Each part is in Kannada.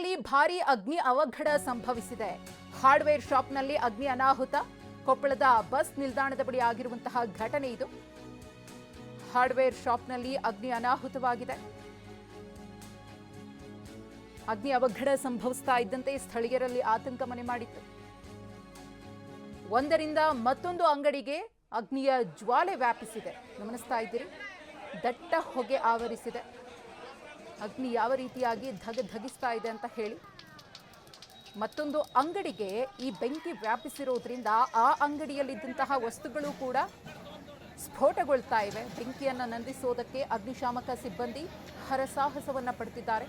ಕೊಪ್ಪಳದಲ್ಲಿ ಭಾರೀ ಅಗ್ನಿ ಅವಘಡ ಸಂಭವಿಸಿದೆ. ಹಾರ್ಡ್ವೇರ್ ಶಾಪ್ನಲ್ಲಿ ಅಗ್ನಿ ಅನಾಹುತ. ಕೊಪ್ಪಳದ ಬಸ್ ನಿಲ್ದಾಣದ ಬಳಿ ಆಗಿರುವಂತಹ ಘಟನೆ ಇದು. ಹಾರ್ಡ್ವೇರ್ ಶಾಪ್ನಲ್ಲಿ ಅಗ್ನಿ ಅನಾಹುತವಾಗಿದೆ. ಅಗ್ನಿ ಅವಘಡ ಸಂಭವಿಸ್ತಾ ಇದ್ದಂತೆ ಸ್ಥಳೀಯರಲ್ಲಿ ಆತಂಕ ಮನೆ ಮಾಡಿತ್ತು. ಒಂದರಿಂದ ಮತ್ತೊಂದು ಅಂಗಡಿಗೆ ಅಗ್ನಿಯ ಜ್ವಾಲೆ ವ್ಯಾಪಿಸಿದೆ. ಗಮನಿಸ್ತಾ ಇದ್ದೀರಿ. ದಟ್ಟ ಹೊಗೆ ಆವರಿಸಿದೆ. ಅಗ್ನಿ ಯಾವ ರೀತಿಯಾಗಿ ಧಗ್ ಧಗಿಸ್ತಾ ಇದೆ ಅಂತ ಹೇಳಿ. ಮತ್ತೊಂದು ಅಂಗಡಿಗೆ ಈ ಬೆಂಕಿ ವ್ಯಾಪಿಸಿರೋದ್ರಿಂದ ಆ ಅಂಗಡಿಯಲ್ಲಿದ್ದಂತಹ ವಸ್ತುಗಳು ಕೂಡ ಸ್ಫೋಟಗೊಳ್ತಾ ಇವೆ. ಬೆಂಕಿಯನ್ನು ನಂದಿಸೋದಕ್ಕೆ ಅಗ್ನಿಶಾಮಕ ಸಿಬ್ಬಂದಿ ಹರಸಾಹಸವನ್ನು ಪಡ್ತಿದ್ದಾರೆ.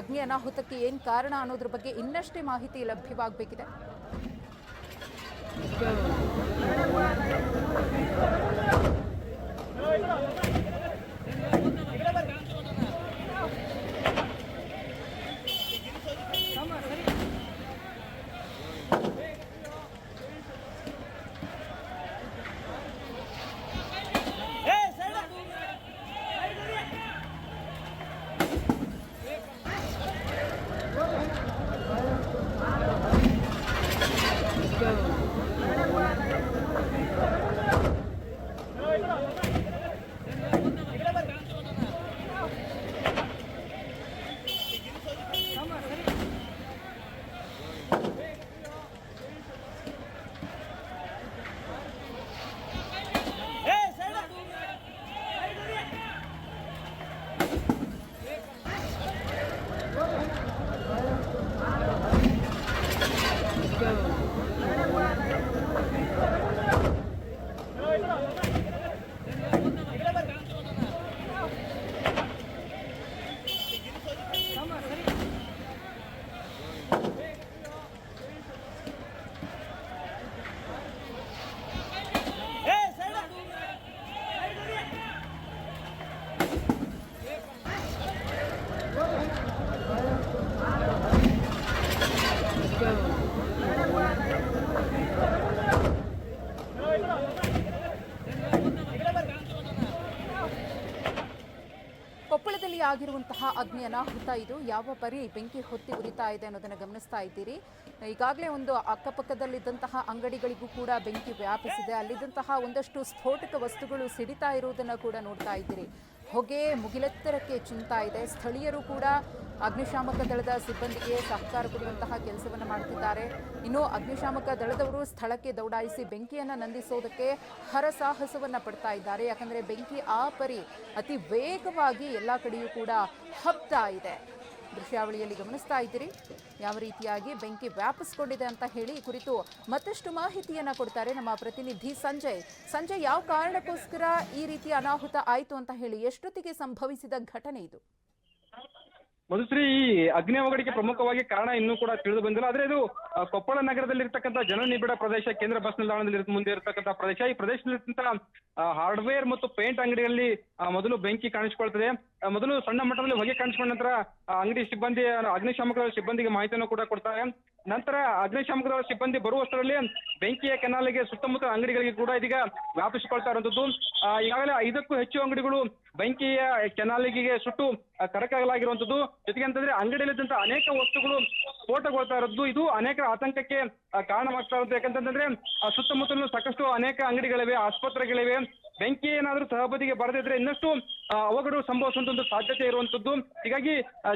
ಅಗ್ನಿ ಅನಾಹುತಕ್ಕೆ ಏನು ಕಾರಣ ಅನ್ನೋದ್ರ ಬಗ್ಗೆ ಇನ್ನಷ್ಟೇ ಮಾಹಿತಿ ಲಭ್ಯವಾಗಬೇಕಿದೆ. 对对 ಆಗಿರುವಂತಹ ಅಗ್ನಿ ಅನಾಹುತ ಇದು. ಯಾವ ಪರಿ ಬೆಂಕಿ ಹೊತ್ತಿ ಉರಿತಾ ಇದೆ ಅನ್ನೋದನ್ನ ಗಮನಿಸ್ತಾ ಇದ್ದೀರಿ. ಈಗಾಗಲೇ ಒಂದು ಅಕ್ಕಪಕ್ಕದಲ್ಲಿದ್ದಂತಹ ಅಂಗಡಿಗಳಿಗೂ ಕೂಡ ಬೆಂಕಿ ವ್ಯಾಪಿಸಿದೆ. ಅಲ್ಲಿದ್ದಂತಹ ಒಂದಷ್ಟು ಸ್ಫೋಟಕ ವಸ್ತುಗಳು ಸಿಡಿತಾ ಇರುವುದನ್ನು ಕೂಡ ನೋಡ್ತಾ ಇದ್ದೀರಿ. ಹೊಗೆ ಮುಗಿಲೆತ್ತರಕ್ಕೆ ಚಿಂತಾ ಇದೆ. ಸ್ಥಳೀಯರು ಕೂಡ ಅಗ್ನಿಶಾಮಕ ದಳದ ಸಿಬ್ಬಂದಿಗೆ ಸಹಕಾರ ಕೊಡುವಂತಹ ಕೆಲಸವನ್ನು ಮಾಡುತ್ತಿದ್ದಾರೆ ಇನ್ನು ಅಗ್ನಿಶಾಮಕ ದಳದವರು ಸ್ಥಳಕ್ಕೆ ದೌಡಾಯಿಸಿ ಬೆಂಕಿಯನ್ನು ನಂದಿಸೋದಕ್ಕೆ ಹರಸಾಹಸವನ್ನು ಪಡ್ತಾ ಇದ್ದಾರೆ. ಯಾಕಂದ್ರೆ ಬೆಂಕಿ ಆ ಪರಿ ಅತಿ ವೇಗವಾಗಿ ಎಲ್ಲ ಕಡೆಯೂ ಕೂಡ ಹಬ್ತಾ ಇದೆ. ದೃಶ್ಯಾವಳಿಯಲ್ಲಿ ಗಮನಿಸ್ತಾ ಇದ್ದೀರಿ. ಯಾವ ರೀತಿಯಾಗಿ ಬೆಂಕಿ ವ್ಯಾಪಿಸ್ಕೊಂಡಿದೆ ಅಂತ ಹೇಳಿ ಕುರಿತು ಮತ್ತಷ್ಟು ಮಾಹಿತಿಯನ್ನ ಕೊಡ್ತಾರೆ ನಮ್ಮ ಪ್ರತಿನಿಧಿ ಸಂಜಯ್. ಸಂಜಯ್, ಯಾವ ಕಾರಣಕ್ಕೋಸ್ಕರ ಈ ರೀತಿ ಅನಾಹುತ ಆಯಿತು ಅಂತ ಹೇಳಿ ಎಷ್ಟೊತ್ತಿಗೆ ಸಂಭವಿಸಿದ ಘಟನೆ ಇದು? ಮಧುಶ್ರೀ, ಈ ಅಗ್ನಿ ಅವಘಡಕ್ಕೆ ಪ್ರಮುಖವಾಗಿ ಕಾರಣ ಇನ್ನೂ ಕೂಡ ತಿಳಿದು ಬಂದಿಲ್ಲ. ಆದ್ರೆ ಇದು ಕೊಪ್ಪಳ ಜನ ಜನನಿಬಿಡ ಪ್ರದೇಶ, ಕೇಂದ್ರ ಬಸ್ ನಿಲ್ದಾಣದಲ್ಲಿ ಮುಂದೆ ಇರತಕ್ಕಂಥ ಪ್ರದೇಶ. ಈ ಪ್ರದೇಶದಲ್ಲಿರ್ತಕ್ಕಂಥ ಹಾರ್ಡ್ವೇರ್ ಮತ್ತು ಪೇಂಟ್ ಅಂಗಡಿಯಲ್ಲಿ ಮೊದಲು ಬೆಂಕಿ ಕಾಣಿಸಿಕೊಳ್ತದೆ. ಮೊದಲು ಸಣ್ಣ ಮಟ್ಟದಲ್ಲಿ ಹೊಗೆ ಕಾಣಿಸ್ಕೊಂಡ ನಂತರ ಅಂಗಡಿ ಸಿಬ್ಬಂದಿ ಅಗ್ನಿಶಾಮಕ ಸಿಬ್ಬಂದಿಗೆ ಮಾಹಿತಿಯನ್ನು ಕೂಡ ಕೊಡ್ತಾರೆ. ನಂತರ ಅಗ್ನಿಶಾಮಕ ಸಿಬ್ಬಂದಿ ಬರುವಷ್ಟರಲ್ಲಿ ಬೆಂಕಿಯ ಕೆನಾಲಿಗೆ ಸುತ್ತಮುತ್ತ ಅಂಗಡಿಗಳಿಗೆ ಕೂಡ ಇದೀಗ ವ್ಯಾಪಿಸಿಕೊಳ್ತಾ ಇರುವಂತದ್ದು ಈಗಾಗಲೇ ಐದಕ್ಕೂ ಹೆಚ್ಚು ಅಂಗಡಿಗಳು ಬೆಂಕಿಯ ಕೆನಾಲಿಗೆ ಸುಟ್ಟು ಕರಕಾಗಲಾಗಿರುವಂತದ್ದು ಜೊತೆಗೆ ಅಂತಂದ್ರೆ ಅಂಗಡಿಯಲ್ಲಿದ್ದಂತ ಅನೇಕ ವಸ್ತುಗಳು ಸ್ಫೋಟಗೊಳ್ತಾ ಇರೋದು ಇದು ಅನೇಕ ಆತಂಕಕ್ಕೆ ಕಾರಣವಾಗ್ತಾ ಇರುತ್ತೆ. ಯಾಕಂತಂದ್ರೆ ಸುತ್ತಮುತ್ತಲೂ ಸಾಕಷ್ಟು ಅನೇಕ ಅಂಗಡಿಗಳಿವೆ, ಆಸ್ಪತ್ರೆಗಳಿವೆ. ಬೆಂಕಿ ಏನಾದ್ರೂ ಸಹಬದಿಗೆ ಬರದಿದ್ರೆ ಇನ್ನಷ್ಟು ಅವಘಡ ಸಂಭವಿಸುವಂತ ಒಂದು ಸಾಧ್ಯತೆ ಇರುವಂತದ್ದು. ಹೀಗಾಗಿ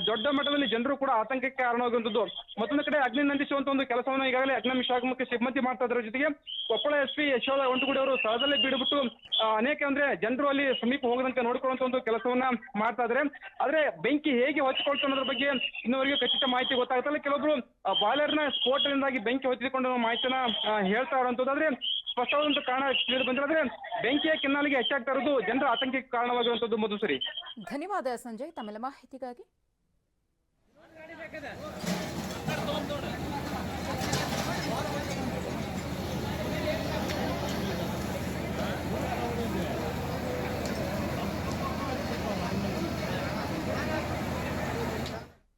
ದೊಡ್ಡ ಮಟ್ಟದಲ್ಲಿ ಜನರು ಕೂಡ ಆತಂಕಕ್ಕೆ ಕಾರಣವಾಗುವಂತದ್ದು. ಮತ್ತೊಂದು ಕಡೆ ಅಗ್ನಿ ನಂದಿಸುವಂತ ಒಂದು ಕೆಲಸವನ್ನು ಈಗಾಗಲೇ ಅಗ್ನಿಶಾಮಕ ಸಿಬ್ಬಂದಿ ಮಾಡ್ತಾ ಇದ್ರ ಜೊತೆಗೆ ಕೊಪ್ಪಳ ಎಸ್ ಪಿ ಯಶೋಧ ಒಂಟುಗುಡಿ ಅವರು ಸ್ಥಳದಲ್ಲೇ ಬೀಡುಬಿಟ್ಟು ಅನೇಕ ಅಂದ್ರೆ ಜನರು ಅಲ್ಲಿ ಸಮೀಪ ಹೋಗದಂತೆ ನೋಡ್ಕೊಳ್ಳುವಂತ ಒಂದು ಕೆಲಸವನ್ನ ಮಾಡ್ತಾ ಇದ್ರೆ ಆದ್ರೆ ಬೆಂಕಿ ಹೇಗೆ ಹೊಚ್ಚಿಕೊಳ್ತು ಅನ್ನೋದ್ರ ಬಗ್ಗೆ ಇನ್ನುವರೆಗೂ ಖಚಿತ ಮಾಹಿತಿ ಗೊತ್ತಾಗ್ತಲ್ಲ ಕೆಲವೊಬ್ರು ಬಾಯ್ಲರ್ನ ಸ್ಫೋಟದಿಂದಾಗಿ ಬೆಂಕಿ ಹೊತ್ತಿಕೊಂಡು ಮಾಹಿತಿನ ಹೇಳ್ತಾ ಇರುವಂತದ್ದು. ಆದ್ರೆ ಸ್ಪಷ್ಟವಾದಂತ ಕಾರಣ ತಿಳಿದು ಬಂದಿಲ್ಲ ಆದ್ರೆ ಬೆಂಕಿಯ ಕೆನ್ನಾಲಿಗೆ ಹೆಚ್ಚಾಗ್ತಾ ಇರೋದು ಜನರ ಆತಂಕಕ್ಕೆ ಕಾರಣವಾಗಿರುವಂತದ್ದು ಮಧುಸರಿ ಧನ್ಯವಾದ ಸಂಜಯ್, ತಮ್ಮೆಲ್ಲ ಮಾಹಿತಿಗಾಗಿ.